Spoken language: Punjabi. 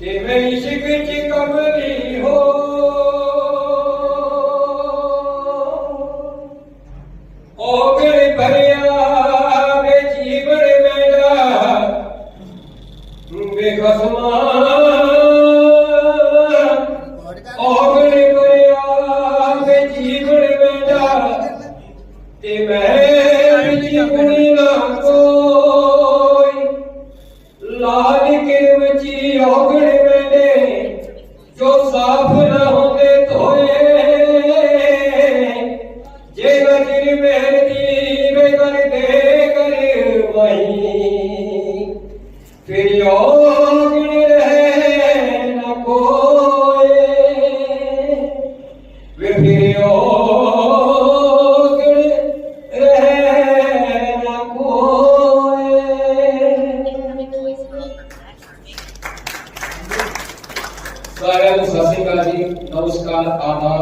ਤੇ ਇਸ਼ਕ ਚ ਕਮਲੀ ਹੋ। ਓਗਲ ਭਰਿਆ ਵੇ ਜੀਵਨ ਮੇਰਾ ਵੇ ਖਸਮਾ ਭਰਿਆ ਜੀਵਨ ਤੇ ਮੈਂ ਵਿੱਚ ਗੁਣੀ ਨਾ ਲਾਲ ਕੇ ਵਿੱਚ ਔਗਣ ਮੈਨੇ ਜੋ ਸਾਫ਼ ਨਾ ਹੁੰਦੇ ਧੋਏ। ਜੇ ਨਜ਼ਰ ਮਹਿੰਦੀ ਵੇ ਕਰਦੇ ਕਰਵਾਈ ਫਿਰ ਔਗਣ ਰਹੇ ਨਾ ਕੋਏ। ਵੇ ਫਿਰ ਔਗਣ सारे सत श्रीकाल जी नमस्कार आदाब